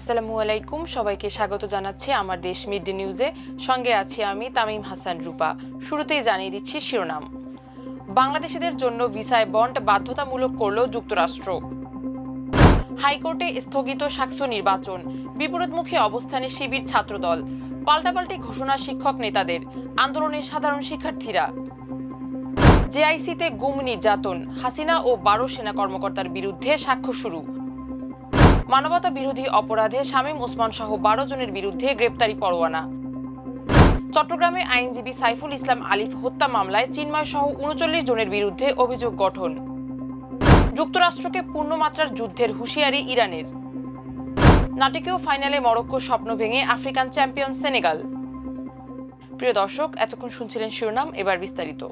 আসসালামু আলাইকুম। সবাইকে স্বাগত জানাচ্ছি আমার দেশ মিড ডে নিউজে। সঙ্গে আছি আমি তামিম হাসান রূপা। শুরুতেই জানিয়ে দিচ্ছি শিরোনাম। বাংলাদেশিদের জন্য ভিসায় বন্ড বাধ্যতামূলক করল যুক্তরাষ্ট্র। হাইকোর্টে স্থগিত সাকসু নির্বাচন। বিপরীতমুখী অবস্থানে শিবির ছাত্রদল। পাল্টাপাল্টি ঘোষণা শিক্ষক নেতাদের। আন্দোলনে সাধারণ শিক্ষার্থীরা। জেআইসিতে গুম নির্যাতন। হাসিনা ও বারো সেনা কর্মকর্তার বিরুদ্ধে সাক্ষ্য শুরু। মানবতা বিরোধী অপরাধে শামীম ওসমান সহ বারো জনের বিরুদ্ধে গ্রেপ্তারি পরোয়ানা। চট্টগ্রামে আইনজীবী সাইফুল ইসলাম আলিফ হত্যা মামলায় চিন্ময় সহ উনচল্লিশ জনের বিরুদ্ধে অভিযোগ গঠন। যুক্তরাষ্ট্রকে পূর্ণমাত্রার যুদ্ধের হুঁশিয়ারি ইরানের। নাটকীয় ফাইনালে মরক্কো স্বপ্ন ভেঙে আফ্রিকান চ্যাম্পিয়ন সেনেগাল। প্রিয় দর্শক, এতক্ষণ শুনছিলেন শিরোনাম, এবার বিস্তারিত।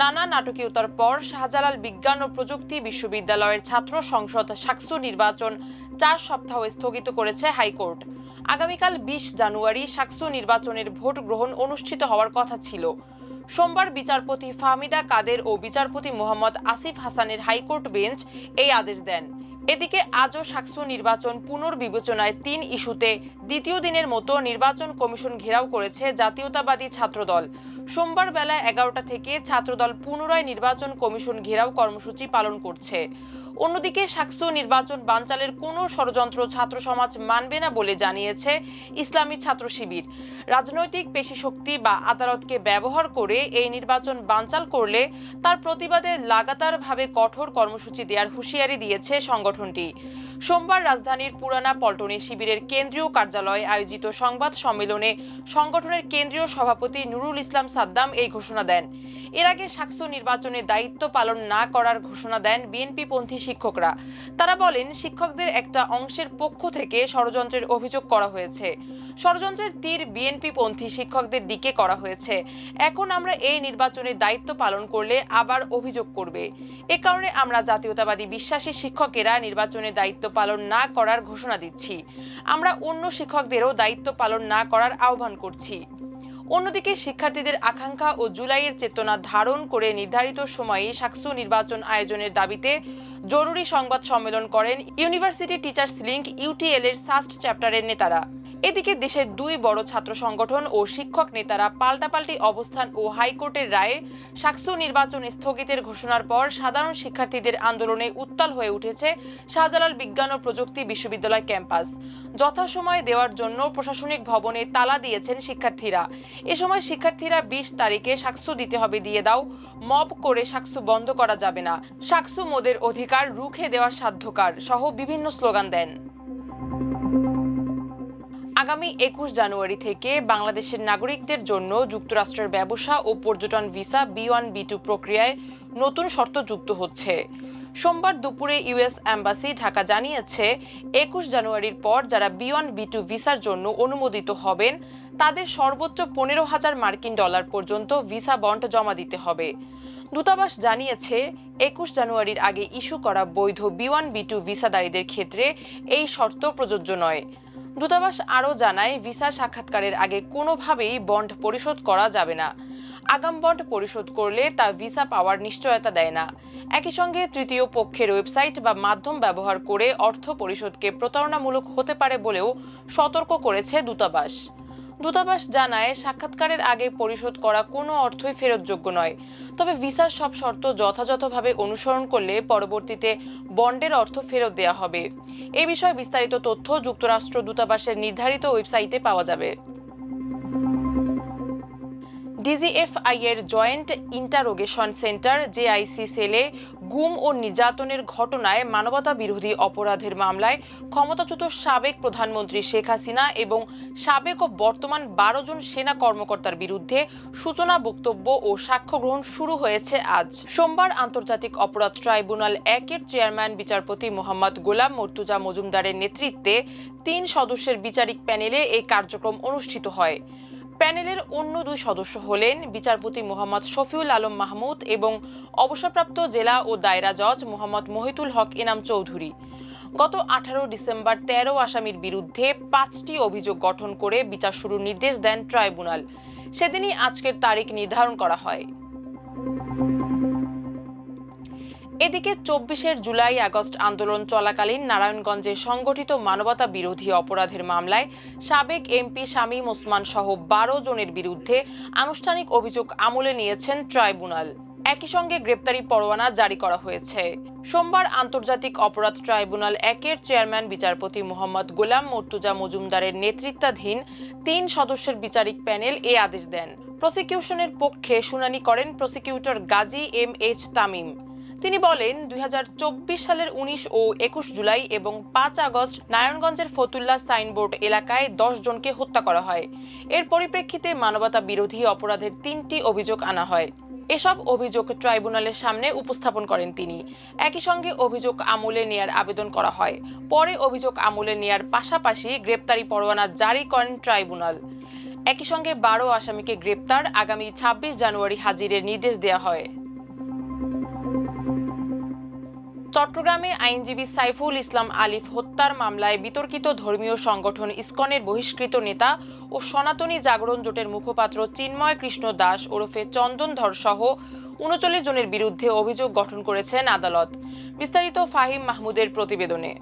নানা নাটকীয়তার পর শাহজালাল বিজ্ঞান ও প্রযুক্তি বিশ্ববিদ্যালয়ের ছাত্র সংসদ সাকসু নির্বাচন চার সপ্তাহ স্থগিত করেছে হাইকোর্ট। আগামীকাল বিশ জানুয়ারি সাকসু নির্বাচনের ভোট গ্রহণ অনুষ্ঠিত হওয়ার কথা ছিল। সোমবার বিচারপতি ফাহমিদা কাদের ও বিচারপতি মোহাম্মদ আসিফ হাসানের হাইকোর্ট বেঞ্চ এই আদেশ দেন। এদিকে আজও সাকসু নির্বাচন পুনর্বিবেচনায় তিন ইস্যুতে দ্বিতীয় দিনের মতো নির্বাচন কমিশন ঘেরাও করেছে জাতীয়তাবাদী ছাত্রদল। সোমবার বেলা এগারোটা থেকে ছাত্রদল পুনরায় নির্বাচন কমিশন ঘেরাও কর্মসূচি পালন করছে। অন্যদিকে সাকসু নির্বাচন বানচালের কোনো ষড়যন্ত্র ছাত্র সমাজ মানবে না বলে জানিয়েছে ইসলামী ছাত্র শিবির। রাজনৈতিক পেশি শক্তি বা আদালতকে ব্যবহার করে এই নির্বাচন বানচাল করলে তার প্রতিবাদে লাগাতারভাবে কঠোর কর্মসূচি দেওয়ার হুঁশিয়ারি দিয়েছে সংগঠনটি। সোমবার রাজধানীর পুরানা পল্টনে শিবিরের কেন্দ্রীয় কার্যালয়ে আয়োজিত সংবাদ সম্মেলনে সংগঠনের কেন্দ্রীয় সভাপতি নুরুল ইসলাম সাদ্দাম এই ঘোষণা দেন। এর আগে সাকসু নির্বাচনে দায়িত্ব পালন না করার ঘোষণা দেন বিএনপিপন্থী শিক্ষকরা। তারা বলেন, শিক্ষকদের একটা অংশের পক্ষ থেকে ষড়যন্ত্রের অভিযোগ করা হয়েছে। ষড়যন্ত্রের তীর বিএনপিপন্থী শিক্ষকদের দিকে করা হয়েছে। এখন আমরা এই নির্বাচনে দায়িত্ব পালন করলে আবার অভিযোগ করবে। এ কারণে আমরা জাতীয়তাবাদী বিশ্বাসী শিক্ষকেরা নির্বাচনে দায়িত্ব পালন না করার ঘোষণা দিচ্ছি। আমরা অন্য শিক্ষকদেরও দায়িত্ব পালন না করার আহ্বান করছি। অন্যদিকে শিক্ষার্থীদের আকাঙ্ক্ষা ও জুলাইয়ের চেতনা ধারণ করে নির্ধারিত সময়ে সাকসু নির্বাচন আয়োজনের দাবিতে জরুরি সংবাদ সম্মেলন করেন ইউনিভার্সিটি টিচার্স লিঙ্ক ইউটিএল এর সাস্ট চ্যাপ্টারের নেতারা। এদিকে দেশের দুই বড় ছাত্র সংগঠন ও শিক্ষক নেতারা পাল্টাপাল্টি অবস্থান ও হাইকোর্টের রায়ে সাকসু নির্বাচন স্থগিতের ঘোষণার পর সাধারণ শিক্ষার্থীদের আন্দোলনে উত্তাল হয়ে উঠেছে শাহজালাল বিজ্ঞান ও প্রযুক্তি বিশ্ববিদ্যালয় ক্যাম্পাস। যথাসময়ে দেওয়ার জন্য প্রশাসনিক ভবনে তালা দিয়েছেন শিক্ষার্থীরা। এ সময় শিক্ষার্থীরা বিশ তারিখে সাকসু দিতে হবে দিয়ে দাও, মব করে সাকসু বন্ধ করা যাবে না। সাকসু মোদের অধিকার রুখে দেওয়ার সাধ্যকার, সহ বিভিন্ন স্লোগান দেন। আগামী একুশ জানুয়ারি থেকে বাংলাদেশের নাগরিকদের জন্য যুক্তরাষ্ট্রের ব্যবসা ও পর্যটন visa B one, B two প্রক্রিয়ায় নতুন শর্ত যুক্ত হচ্ছে। সোমবার দুপুরে ইউএস অ্যাম্বাসি ঢাকা জানিয়েছে, একুশ জানুয়ারির পর যারা বি ওয়ান, বি টু ভিসার জন্য অনুমোদিত হবেন, তাদের সর্বোচ্চ পনেরো হাজার মার্কিন ডলার পর্যন্ত ভিসা বন্ড জমা দিতে হবে। দূতাবাস জানিয়েছে, একুশ জানুয়ারির আগে ইস্যু করা বৈধ বি ওয়ান, বি টু ভিসাদারীদের ক্ষেত্রে এই শর্ত প্রযোজ্য নয়। দূতাবাস আরও জানায়, ভিসা সাক্ষাৎকারের আগে কোনোভাবেই বন্ড পরিশোধ করা যাবে না। আগাম বন্ড পরিশোধ করলে তা ভিসা পাওয়ার নিশ্চয়তা দেয় না। একই সঙ্গে তৃতীয় পক্ষের ওয়েবসাইট বা মাধ্যম ব্যবহার করে অর্থ পরিশোধকে প্রতারণামূলক হতে পারে বলেও সতর্ক করেছে দূতাবাস। দূতাবাস জানায়, সাক্ষাৎকারের আগে পরিশোধ করা কোনো অর্থই ফেরতযোগ্য নয়। তবে ভিসার সব শর্ত যথাযথভাবে অনুসরণ করলে পরবর্তীতে বন্ডের অর্থ ফেরত দেওয়া হবে। এ বিষয়ে বিস্তারিত তথ্য যুক্তরাষ্ট্র দূতাবাসের নির্ধারিত ওয়েবসাইটে পাওয়া যাবে। ডিজিএফআই এর জয়েন্ট ইন্টারোগেশন সেন্টার, জেআইসি সেলে গুম ও নির্যাতনের ঘটনায় মানবতা বিরোধী অপরাধের মামলায় ক্ষমতাচ্যুত সাবেক প্রধানমন্ত্রী শেখ হাসিনা এবং সাবেক ও বর্তমান বারো জন সেনা কর্মকর্তার বিরুদ্ধে সূচনা বক্তব্য ও সাক্ষ্য গ্রহণ শুরু হয়েছে আজ। সোমবার আন্তর্জাতিক অপরাধ ট্রাইব্যুনাল একের চেয়ারম্যান বিচারপতি মোহাম্মদ গোলাম মর্তুজা মজুমদারের নেতৃত্বে তিন সদস্যের বিচারিক প্যানেলে এই কার্যক্রম অনুষ্ঠিত হয়। প্যানেলের অন্য দুই সদস্য হলেন বিচারপতি মোহাম্মদ শফিউল আলম মাহমুদ এবং অবসরপ্রাপ্ত জেলা ও দায়রা জজ মোহাম্মদ মহিতুল হক এনাম চৌধুরী। গত আঠারো ডিসেম্বর তেরো আসামির বিরুদ্ধে পাঁচটি অভিযোগ গঠন করে বিচার শুরুর নির্দেশ দেন ট্রাইব্যুনাল। সেদিনই আজকের তারিখ নির্ধারণ করা হয়। এদিকে চব্বিশের জুলাই আগস্ট আন্দোলন চলাকালীন নারায়ণগঞ্জে সংগঠিত মানবতা বিরোধী অপরাধের মামলায় সাবেক এমপি শামীম ওসমান সহ বারো জনের বিরুদ্ধে আনুষ্ঠানিক অভিযোগ আমলে নিয়েছেন ট্রাইব্যুনাল। একই সঙ্গে গ্রেপ্তারি পরোয়ানা জারি করা হয়েছে। সোমবার আন্তর্জাতিক অপরাধ ট্রাইব্যুনাল একের চেয়ারম্যান বিচারপতি মোহাম্মদ গোলাম মর্তুজা মজুমদারের নেতৃত্বাধীন তিন সদস্যের বিচারিক প্যানেল এ আদেশ দেন। প্রসিকিউশনের পক্ষে শুনানি করেন prosecutor Gazi M H Tamim. তিনি বলেন, দুই হাজার চব্বিশ সালের উনিশ ও একুশ জুলাই এবং পাঁচ আগস্ট নারায়ণগঞ্জের ফতুল্লা সাইনবোর্ড এলাকায় দশ জনকে হত্যা করা হয়। এর পরিপ্রেক্ষিতে মানবতা বিরোধী অপরাধের তিনটি অভিযোগ আনা হয়। এসব অভিযোগ ট্রাইব্যুনালের সামনে উপস্থাপন করেন তিনি। একই সঙ্গে অভিযোগ আমলে নেয়ার আবেদন করা হয়। পরে অভিযোগ আমলে নেয়ার পাশাপাশি গ্রেপ্তারি পরোয়ানা জারি করেন ট্রাইব্যুনাল। একই সঙ্গে বারো আসামিকে গ্রেপ্তার আগামী ছাব্বিশ জানুয়ারি হাজিরের নির্দেশ দেওয়া হয়। চট্টগ্রামে আইনজীবী সাইফুল ইসলাম আলিফ হত্যার মামলায় বিতর্কিত ধর্মীয় সংগঠন ইসকনের বহিষ্কৃত নেতা ও সনাতনী জাগরণ জোটের মুখপাত্র চিন্ময় কৃষ্ণ দাস ওরফে চন্দন ধর সহ উনচল্লিশ জনের বিরুদ্ধে অভিযোগ গঠন করেছেন আদালত। বিস্তারিত ফাহিম মাহমুদের প্রতিবেদনে।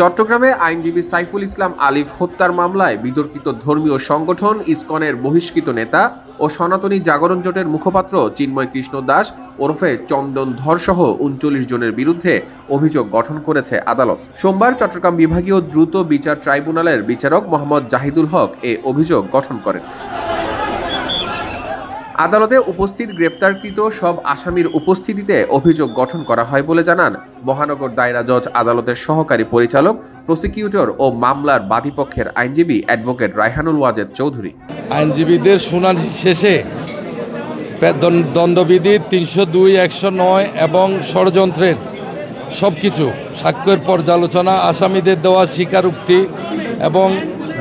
চট্টগ্রামে আইনজীবী সাইফুল ইসলাম আলিফ হত্যার মামলায় বিতর্কিত ধর্মীয় সংগঠন ইসকনের বহিষ্কৃত নেতা ও সনাতনী জাগরণ জোটের মুখপাত্র চিন্ময় কৃষ্ণ দাস ওরফে চন্দন ধরসহ উনচল্লিশ জনের বিরুদ্ধে অভিযোগ গঠন করেছে আদালত। সোমবার চট্টগ্রাম বিভাগীয় দ্রুত বিচার ট্রাইব্যুনালের বিচারক মোহাম্মদ জাহিদুল হক এ অভিযোগ গঠন করেন। আদালতে উপস্থিত গ্রেপ্তারকৃত সব আসামির উপস্থিতিতে অভিযোগ গঠন করা হয় বলে জানান মহানগর দায়রা জজ আদালতের সহকারী পরিচালক, প্রসিকিউটর ও মামলার বাদীপক্ষের আইনজীবী অ্যাডভোকেট রায়হানুল ওয়াজেদ চৌধুরী। আইনজীবীদের শুনানি শেষে দণ্ডবিধি তিনশো দুই, একশো নয় এবং ষড়যন্ত্রের সব কিছু সাক্ষ্যের পর্যালোচনা, আসামিদের দেওয়া স্বীকারোক্তি এবং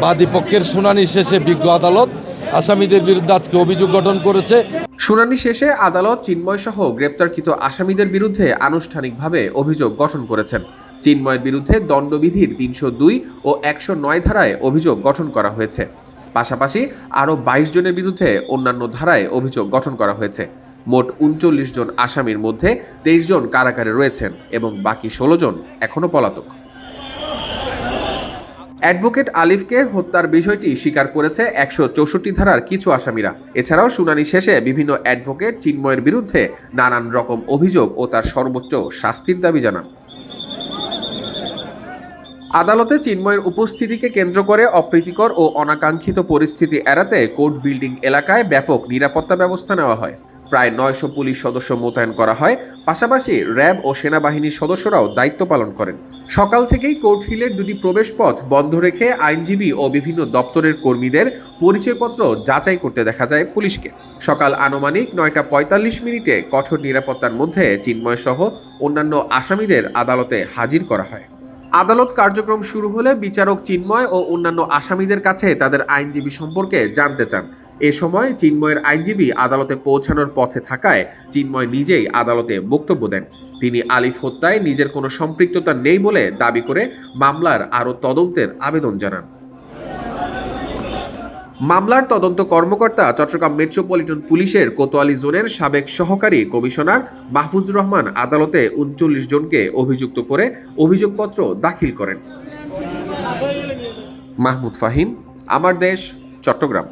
বাদীপক্ষের শুনানি শেষে বিজ্ঞ আদালত আসামিদের বিরুদ্ধে আজকে অভিযোগ গঠন করেছে। শুনানি শেষে আদালত চিন্ময় সহ গ্রেপ্তারকৃত আসামিদের বিরুদ্ধে আনুষ্ঠানিকভাবে অভিযোগ গঠন করেছেন। চিন্ময়ের বিরুদ্ধে দণ্ডবিধির তিনশো দুই ও একশো নয় ধারায় অভিযোগ গঠন করা হয়েছে। পাশাপাশি আরও বাইশ জনের বিরুদ্ধে অন্যান্য ধারায় অভিযোগ গঠন করা হয়েছে। মোট উনচল্লিশ জন আসামির মধ্যে তেইশ জন কারাগারে রয়েছেন এবং বাকি ষোলো জন এখনও পলাতক। অ্যাডভোকেট আলিফকে হত্যার বিষয়টি স্বীকার করেছে একশো চৌষট্টি ধারার কিছু আসামিরা। এছাড়াও শুনানি শেষে বিভিন্ন অ্যাডভোকেট চিন্ময়ের বিরুদ্ধে নানান রকম অভিযোগ ও তার সর্বোচ্চ শাস্তির দাবি জানান। আদালতে চিন্ময়ের উপস্থিতিকে কেন্দ্র করে অপ্রীতিকর ও অনাকাঙ্ক্ষিত পরিস্থিতি এড়াতে কোর্ট বিল্ডিং এলাকায় ব্যাপক নিরাপত্তা ব্যবস্থা নেওয়া হয়। প্রায় নয়শো পুলিশ সদস্য মোতায়েন করা হয়। পাশাপাশি র্যাব ও সেনাবাহিনীর সদস্যরাও দায়িত্ব পালন করেন। সকাল থেকেই কোর্ট হিলের দুটি প্রবেশপথ বন্ধ রেখে আইনজীবী ও বিভিন্ন দপ্তরের কর্মীদের পরিচয়পত্র যাচাই করতে দেখা যায় পুলিশকে। সকাল আনুমানিক নয়টা পঁয়তাল্লিশ মিনিটে কঠোর নিরাপত্তার মধ্যে চিন্ময় সহ অন্যান্য আসামিদের আদালতে হাজির করা হয়। আদালত কার্যক্রম শুরু হলে বিচারক চিন্ময় ও অন্যান্য আসামিদের কাছে তাদের আইনজীবী সম্পর্কে জানতে চান। এ সময় চিন্ময়ের আইনজীবী আদালতে পৌঁছানোর পথে থাকায় চিন্ময় নিজেই আদালতে বক্তব্য দেন। তিনি আলিফ হত্যায় নিজের কোনো সম্পৃক্ততা নেই বলে দাবি করে মামলার আরও তদন্তের আবেদন জানান। মামলার তদন্ত কর্মকর্তা চট্টগ্রাম মেট্রোপলিটন পুলিশের কোতোয়ালি জোনের সাবেক সহকারী কমিশনার মাহফুজুর রহমান আদালতে উনচল্লিশ জনকে অভিযুক্ত করে অভিযোগপত্র দাখিল করেন। মাহমুদ ফাহিম, আমার দেশ, চট্টগ্রাম।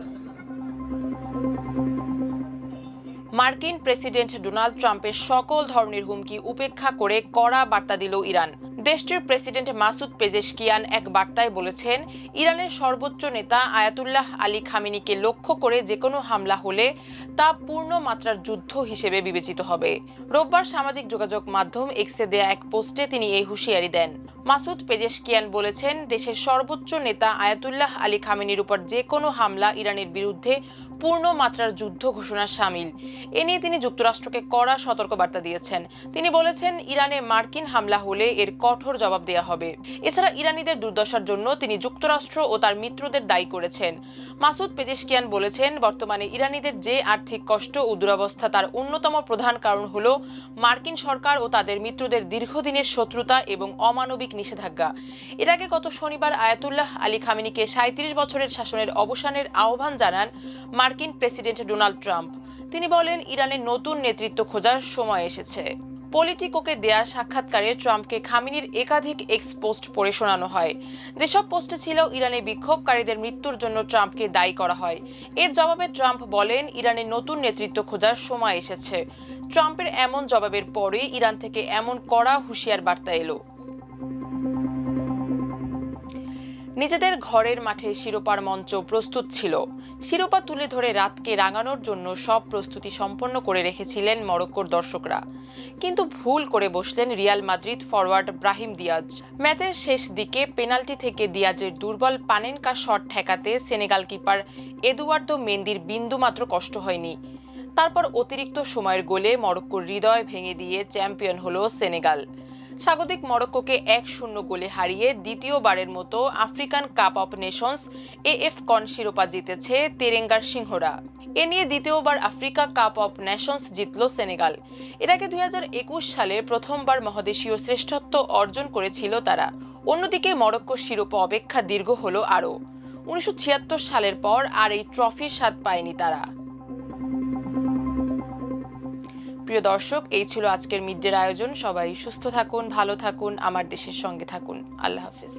মার্কিন প্রেসিডেন্ট ডোনাল্ড ট্রাম্পের সকল ধরনের হুমকি উপেক্ষা করে কড়া বার্তা দিল ইরান। দেশটির প্রেসিডেন্ট মাসুদ পেজেশকিয়ান এক বার্তায় বলেছেন, ইরানের সর্বোচ্চ নেতা আয়াতুল্লাহ আলী খামিনিকে লক্ষ্য করে যে কোনো হামলা হলে তা পূর্ণ মাত্রার যুদ্ধ হিসেবে বিবেচিত হবে। রোববার সামাজিক যোগাযোগ মাধ্যম এক্সে দেয়া এক পোস্টে তিনি এই হুঁশিয়ারি দেন। মাসুদ পেজেশকিয়ান বলেছেন, দেশের সর্বোচ্চ নেতা আয়াতুল্লাহ আলী খামেনির উপর যে কোনো হামলা ইরানের বিরুদ্ধে পূর্ণ মাত্রার যুদ্ধ ঘোষণার সামিল। এ নিয়ে তিনি যুক্তরাষ্ট্রকে কড়া সতর্কবার্তা দিয়েছেন। তিনি বলেছেন, ইরানে মার্কিন হামলা হলে এর কঠোর জবাব দেওয়া হবে। এছাড়া ইরানিদের দুর্দশার জন্য তিনি যুক্তরাষ্ট্র ও তার মিত্রদের দায়ী করেছেন। মাসুদ পেজেশকিয়ান বলেছেন, বর্তমানে ইরানিদের যে আর্থিক কষ্ট ও দুরবস্থা তার অন্যতম প্রধান কারণ হল মার্কিন সরকার ও তাদের মিত্রদের দীর্ঘদিনের শত্রুতা এবং অমানবিক নিষেধাজ্ঞা। এর আগে গত শনিবার আয়াতুল্লাহ আলী খামিনিকে সাঁত্রিশ বছরের শাসনের অবসানের আহ্বান জানান মার্কিন প্রেসিডেন্ট ডোনাল্ড ট্রাম্প। তিনি বলেন, ইরানের নতুন নেতৃত্ব খোঁজার সময় এসেছে। পলিটিকোকে দেয়া সাক্ষাৎকারে ট্রাম্পকে খামিনির একাধিক এক্স পোস্ট পড়ে শোনানো হয়। যেসব পোস্টে ছিল ইরানে বিক্ষোভকারীদের মৃত্যুর জন্য ট্রাম্পকে দায়ী করা হয়। এর জবাবে ট্রাম্প বলেন ইরানের নতুন নেতৃত্ব খোঁজার সময় এসেছে। ট্রাম্পের এমন জবাবের পরে ইরান থেকে এমন কড়া হুঁশিয়ার বার্তা এলো। নিজেদের ঘরের মাঠে শিরোপার মঞ্চ প্রস্তুত ছিল। শিরোপা তুলে ধরে রাতকে রাঙানোর জন্য সব প্রস্তুতি সম্পন্ন করে রেখেছিলেন মরক্কোর দর্শকরা। কিন্তু ভুল করে বসলেন Real Madrid forward Brahim Diaz. ম্যাচের শেষ দিকে পেনাল্টি থেকে দিয়াজের দুর্বল পানেনকা শট ঠেকাতে সেনেগাল কিপার এদুয়ার্দো মেন্দির বিন্দুমাত্র কষ্ট হয়নি। তারপর অতিরিক্ত সময়ের গোলে মরক্কোর হৃদয় ভেঙে দিয়ে চ্যাম্পিয়ন হলো সেনেগাল। স্বাগতিক মরক্কোকে এক শূন্য গোলে হারিয়ে দ্বিতীয়বারের মতো African Cup of Nations AFCON শিরোপা জিতেছে তেরেঙ্গার সিংহরা। এ নিয়ে দ্বিতীয়বার আফ্রিকা কাপ অফ নেশনস জিতল সেনেগাল। এর আগে দুই হাজার একুশ সালে প্রথমবার মহাদেশীয় শ্রেষ্ঠত্ব অর্জন করেছিল তারা। অন্যদিকে মরক্কো শিরোপা অপেক্ষা দীর্ঘ হলো আরও। উনিশশো ছিয়াত্তর সালের পর আর এই ট্রফির স্বাদ পায়নি তারা। প্রিয় দর্শক, এই ছিল আজকের মিড ডের আয়োজন। সবাই সুস্থ থাকুন, ভালো থাকুন, আমার দেশের সঙ্গে থাকুন। আল্লাহ হাফিজ।